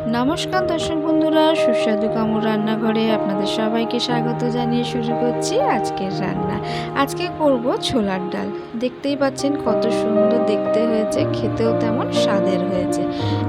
নমস্কার দর্শক বন্ধুরা, সুস্বাদু কামড় রান্নাঘরে আপনাদের সবাইকে স্বাগত জানিয়ে শুরু করছি আজকের রান্না। আজকে করব ছোলার ডাল। দেখতেই পাচ্ছেন কত সুন্দর দেখতে হয়েছে, খেতেও তেমন স্বাদের হয়েছে।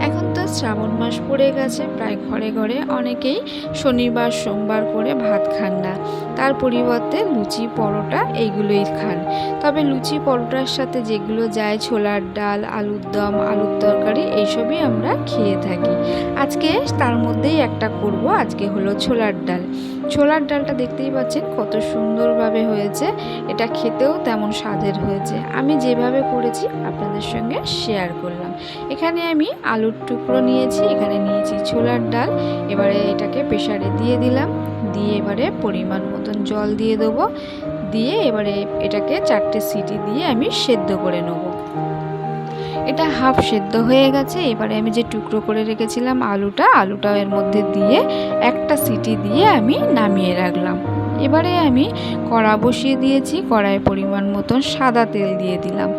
এখন শ্রাবণ মাস পড়ে গেছে, প্রায় ঘরে ঘরে অনেকেই শনিবার, সোমবার করে ভাত খান না। তার পরিবর্তে লুচি, পরোটা এইগুলোই খান। তবে লুচি, পরোটার সাথে যেগুলো যায়, ছোলার ডাল, আলুর দম, আলুর তরকারি, এইসবই আমরা খেয়ে থাকি। আজকে তার মধ্যেই একটা করব, আজকে হলো ছোলার ডাল। ছোলার ডালটা দেখতেই পাচ্ছেন কত সুন্দরভাবে হয়েছে। এটা খেতেও তেমন স্বাদের হয়েছে। আমি যেভাবে করেছি আপনাদের সঙ্গে শেয়ার করলাম। এখানে আমি আলুর টুকরো নিয়েছি, এখানে নিয়েছি ছোলার ডাল। এবারে এটাকে প্রেশারে দিয়ে দিলাম। দিয়ে এবারে পরিমাণ মতন জল দিয়ে দেবো। দিয়ে এবারে এটাকে চারটে সিটি দিয়ে আমি সেদ্ধ করে নেব। এটা হাফ সেদ্ধ হয়ে গেছে। এবারে আমি যে টুকরো করে রেখেছিলাম আলুটা আলুটা এর মধ্যে দিয়ে একটা সিটি দিয়ে আমি নামিয়ে রাখলাম। এবারে আমি কড়া বসিয়ে দিয়েছি। কড়ায় পরিমাণ মতন সাদা তেল দিয়ে দিলাম।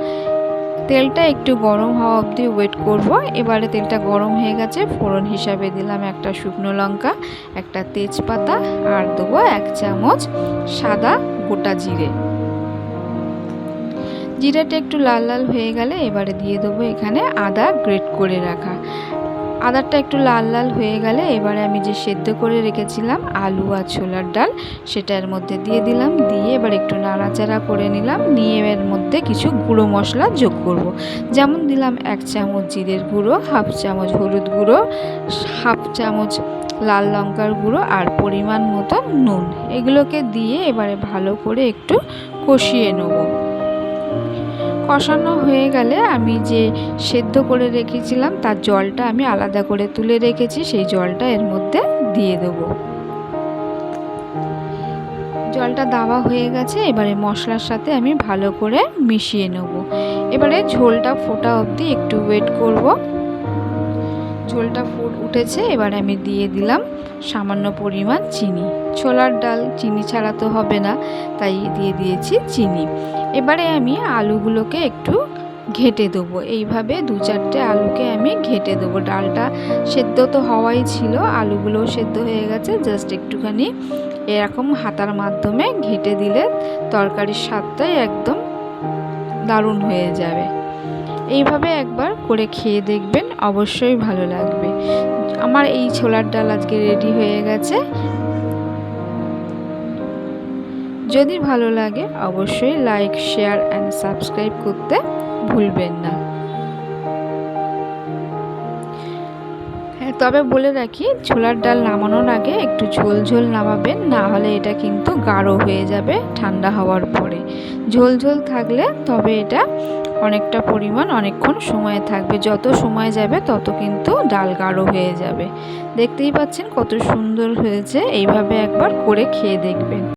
তেলটা একটু গরম হওয়া অবধি ওয়েট করব। এবারে তেলটা গরম হয়ে গেছে, ফোড়ন হিসাবে দিলাম একটা শুকনো লঙ্কা, একটা তেজপাতা আর দেবো এক চামচ সাদা গোটা জিরে। জিরাটা একটু লাল লাল হয়ে গেলে এবারে দিয়ে দেবো এখানে আদা গ্রেট করে রাখা। আদারটা একটু লাল লাল হয়ে গেলে এবারে আমি যে সেদ্ধ করে রেখেছিলাম আলু আর ছোলার ডাল, সেটা এর মধ্যে দিয়ে দিলাম। দিয়ে এবার একটু নাড়াচাড়া করে নিলাম। নিয়ে এর মধ্যে কিছু গুঁড়ো মশলা যোগ করব। যেমন দিলাম এক চামচ জিরের গুঁড়ো, হাফ চামচ হলুদ গুঁড়ো, হাফ চামচ লাল লঙ্কার গুঁড়ো আর পরিমাণ মতো নুন। এগুলোকে দিয়ে এবারে ভালো করে একটু কষিয়ে নেব। কষানো হয়ে গেলে আমি যে সেদ্ধ করে রেখেছিলাম, তার জলটা আমি আলাদা করে তুলে রেখেছি, সেই জলটা এর মধ্যে দিয়ে দেব। জলটা দাওয়া হয়ে গেছে, এবারে মশলার সাথে আমি ভালো করে মিশিয়ে নেব। এবারে ঝোলটা ফোটা অবধি একটু ওয়েট করব। ঝোলটা ফুট উঠেছে, এবার আমি দিয়ে দিলাম সামান্য পরিমাণ চিনি। ছোলার ডাল চিনি ছাড়া তো হবে না, তাই দিয়ে দিয়েছি চিনি। এবারে আমি আলুগুলোকে একটু ঘেটে দেবো। এইভাবে দু চারটে আলুকে আমি ঘেটে দেবো। ডালটা সেদ্ধ তো হওয়াই ছিল, আলুগুলোও সেদ্ধ হয়ে গেছে, জাস্ট একটুখানি এরকম হাতার মাধ্যমে ঘেটে দিলে তরকারির স্বাদটাই একদম দারুণ হয়ে যাবে। এইভাবে একবার করে খেয়ে দেখবেন, অবশ্যই ভালো লাগবে। আমার এই ছোলার ডাল আজকে রেডি হয়ে গেছে। যদি ভালো লাগে, অবশ্যই লাইক শেয়ার অ্যান্ড সাবস্ক্রাইব করতে ভুলবেন না। হ্যাঁ তবে বলে রাখি, ছোলার ডাল নামানোর আগে একটু ঝোল ঝোল নামাবেন, না হলে এটা কিন্তু গাঢ় হয়ে যাবে ঠান্ডা হওয়ার পরে। ঝোল ঝোল থাকলে তবে এটা অনেকটা পরিমাণ, অনেকক্ষণ সময় থাকবে। যত সময় যাবে, তত কিন্তু ডাল গাঢ় হয়ে যাবে। দেখতেই পাচ্ছেন কত সুন্দর হয়েছে। এইভাবে একবার করে খেয়ে দেখবেন।